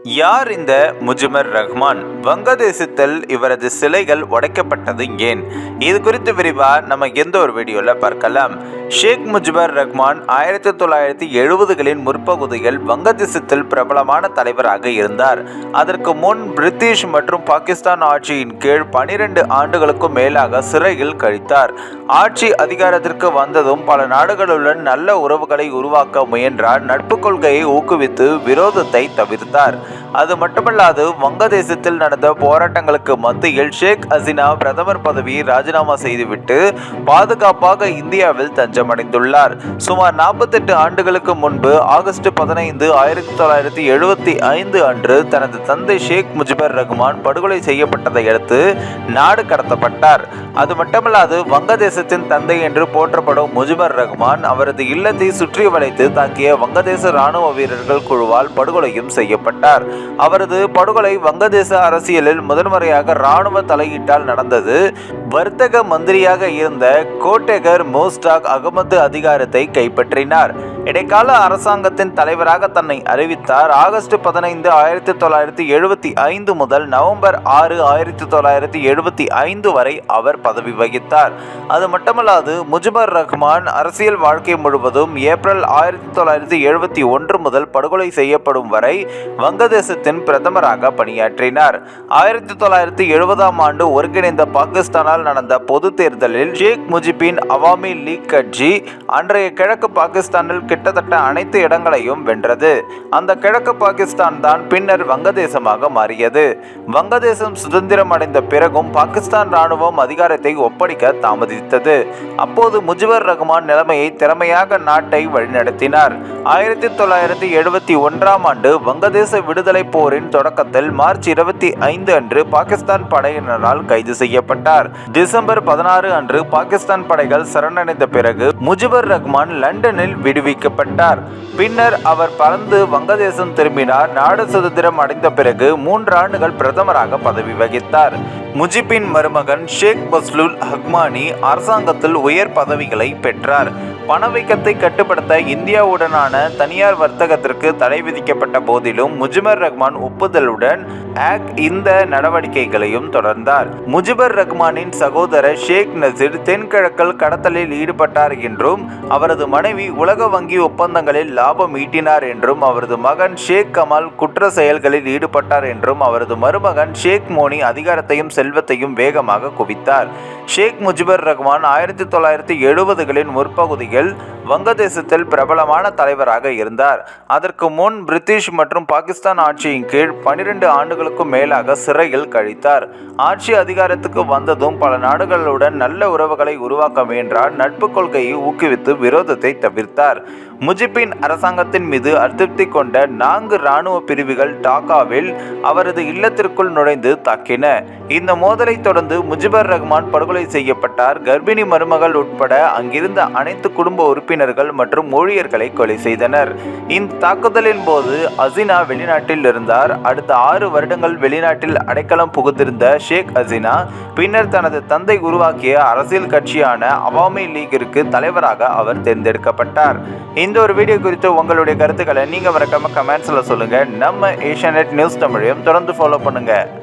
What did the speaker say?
யார் இந்த முஜிமர் ரஹ்மான்? வங்கதேசத்தில் இவரது சிலைகள் உடைக்கப்பட்டது ஏன்? இது குறித்து விரிவாக நம்ம எந்த ஒரு வீடியோவில் பார்க்கலாம். ஷேக் முஜிபர் ரஹ்மான் ஆயிரத்தி தொள்ளாயிரத்தி எழுபதுகளின் முற்பகுதியில் வங்கதேசத்தில் பிரபலமான தலைவராக இருந்தார். அதற்கு முன் பிரிட்டிஷ் மற்றும் பாகிஸ்தான் ஆட்சியின் கீழ் பனிரெண்டு ஆண்டுகளுக்கும் மேலாக சிறையில் கழித்தார். ஆட்சி அதிகாரத்திற்கு வந்ததும் பல நாடுகளுடன் நல்ல உறவுகளை உருவாக்க முயன்றார். நட்பு கொள்கையை ஊக்குவித்து விரோதத்தை தவிர்த்தார். அது மட்டுமல்லாது வங்கதேசத்தில் நடந்த போராட்டங்களுக்கு மத்தியில் ஷேக் ஹசினா பிரதமர் பதவியை ராஜினாமா செய்துவிட்டு பாதுகாப்பாக இந்தியாவில் தஞ்சமடைந்துள்ளார். சுமார் நாற்பத்தெட்டு ஆண்டுகளுக்கு முன்பு ஆகஸ்ட் பதினைந்து ஆயிரத்தி தொள்ளாயிரத்தி எழுபத்தி ஐந்து அன்று தனது தந்தை ஷேக் முஜிபர் ரஹ்மான் படுகொலை செய்யப்பட்டதை அடுத்து நாடு கடத்தப்பட்டார். அது மட்டுமல்லாது வங்கதேசத்தின் தந்தை என்று போற்றப்படும் முஜிபர் ரஹ்மான் அவரது இல்லத்தை சுற்றி வளைத்து தாக்கிய வங்கதேச ராணுவ வீரர்கள் குழுவால் படுகொலையும் செய்யப்பட்டார். அவரது படுகொலை வங்கதேச அரசியலில் முதன்முறையாக இராணுவ தலையீட்டால் நடந்தது. வர்த்தக மந்திரியாக இருந்த கோட்டெகர் மோஸ்டாக் அகமது அதிகாரத்தை கைப்பற்றினார். இடைக்கால அரசாங்கத்தின் தலைவராக தன்னை அறிவித்தார். ஆகஸ்ட் பதினைந்து ஆயிரத்தி தொள்ளாயிரத்தி எழுபத்தி ஐந்து முதல் நவம்பர் ஆறு ஆயிரத்தி தொள்ளாயிரத்தி எழுபத்தி ஐந்து வரை அவர் பதவி வகித்தார். அது மட்டுமல்லாது முஜிபர் ரஹ்மான் அரசியல் வாழ்க்கை முழுவதும் ஏப்ரல் ஆயிரத்தி தொள்ளாயிரத்தி எழுபத்தி ஒன்று முதல் படுகொலை செய்யப்படும் வரை வங்கதேசத்தின் பிரதமராக பணியாற்றினார். ஆயிரத்தி தொள்ளாயிரத்தி எழுபதாம் ஆண்டு ஒருங்கிணைந்த பாகிஸ்தானால் நடந்த பொது தேர்தலில் ஷேக் முஜிபின் அவாமி லீக் கட்சி அன்றைய கிழக்கு பாகிஸ்தானில் கிட்டத்தட்ட அனைத்து இடங்களையும் வென்றது. அந்த கிழக்கு பாகிஸ்தான் தான் பின்னர் வங்கதேசமாக மாறியது. வங்கதேசம் சுதந்திரம் அடைந்த பிறகும் பாகிஸ்தான் ராணுவம் அதிகாரத்தை ஒப்படைக்க தாமதித்தது. அப்போது முஜிபர் ரஹ்மான் நிலைமையை திறமையாக நாட்டை வழிநடத்தினார். ஆயிரத்தி தொள்ளாயிரத்தி எழுபத்தி ஒன்றாம் ஆண்டு வங்கதேச விடுதலை போரின் தொடக்கத்தில் மார்ச் இருபத்தி ஐந்து அன்று பாகிஸ்தான் படையினரால் கைது செய்யப்பட்டார். டிசம்பர் பதினாறு அன்று பாகிஸ்தான் படைகள் சரணடைந்த பிறகு முஜிபர் ரஹ்மான் லண்டனில் விடுவிக்க வைக்கப்பட்டார் பின்னர் அவர் பறந்து வங்கதேசம் திரும்பினார். நாடு சுதந்திரம் அடைந்த பிறகு மூன்று ஆண்டுகள் பிரதமராக பதவி வகித்தார். முஜிபின் மருமகன் ஷேக் பஸ்லுல் ஹக்மானி அரசாங்கத்தில் உயர் பதவிகளை பெற்றார். பணவீக்கத்தை கட்டுப்படுத்த இந்தியாவுடனான தனியார் வர்த்தகத்திற்கு தடை விதிக்கப்பட்ட போதிலும் முஜிபர் ரஹ்மான் ஒப்புதலுடன் ஆக் இந்த நடவடிக்கைகளையும் தொடர்ந்தார். முஜிபர் ரஹ்மானின் சகோதரர் ஷேக் நசீர் தென்கிழக்கல் கடத்தலில் ஈடுபட்டார் என்றும் அவரது மனைவி உலக வங்கி ஒப்பந்தங்களில் லாபம் ஈட்டினார் என்றும் அவரது மகன் ஷேக் கமால் குற்ற செயல்களில் ஈடுபட்டார் என்றும் அவரது மருமகன் ஷேக் மோனி அதிகாரத்தையும் செல்வத்தையும் வேகமாக குவித்தார். ஷேக் முஜிபர் ரஹ்மான் ஆயிரத்தி தொள்ளாயிரத்தி எழுபதுகளின் முற்பகுதியில் வங்கதேசத்தில் பிரபலமான தலைவராக இருந்தார். அதற்கு முன் பிரிட்டிஷ் மற்றும் பாகிஸ்தான் ஆட்சியின் கீழ் பனிரெண்டு ஆண்டுகளுக்கும் மேலாக சிறையில் கழித்தார். ஆட்சி அதிகாரத்துக்கு வந்ததும் பல நாடுகளுடன் நல்ல உறவுகளை உருவாக்க முயன்றார். நட்பு கொள்கையை ஊக்குவித்து விரோதத்தை தவிர்த்தார். முஜிபின் அரசாங்கத்தின் மீது அதிருப்தி கொண்ட நான்கு இராணுவ பிரிவுகள் டாக்காவில் அவரது இல்லத்திற்குள் நுழைந்து தாக்கின. இந்த மோதலை தொடர்ந்து முஜிபர் ரஹ்மான் படுகொலை செய்யப்பட்டார். கர்ப்பிணி மருமகள் உட்பட அங்கிருந்த அனைத்து குடும்ப உறுப்பினர்கள் மற்றும் ஊழியர்களை கொலை செய்தனர். இந்த தாக்குதலின் போது அசினா வெளிநாட்டில் இருந்தார். அடுத்த ஆறு வருடங்கள் வெளிநாட்டில் அடைக்கலம் புகுந்திருந்த ஷேக் அசினா பின்னர் தனது தந்தை உருவாக்கிய அரசியல் கட்சியான அவாமி லீகிற்கு தலைவராக அவர் தேர்ந்தெடுக்கப்பட்டார். இந்த ஒரு வீடியோ குறித்து உங்களுடைய கருத்துக்களை நீங்கள் மறக்காம கமெண்ட்ஸில் சொல்லுங்கள் நம்ம ஏஷியா நியூஸ் தமிழையும் தொடர்ந்து ஃபாலோ பண்ணுங்கள்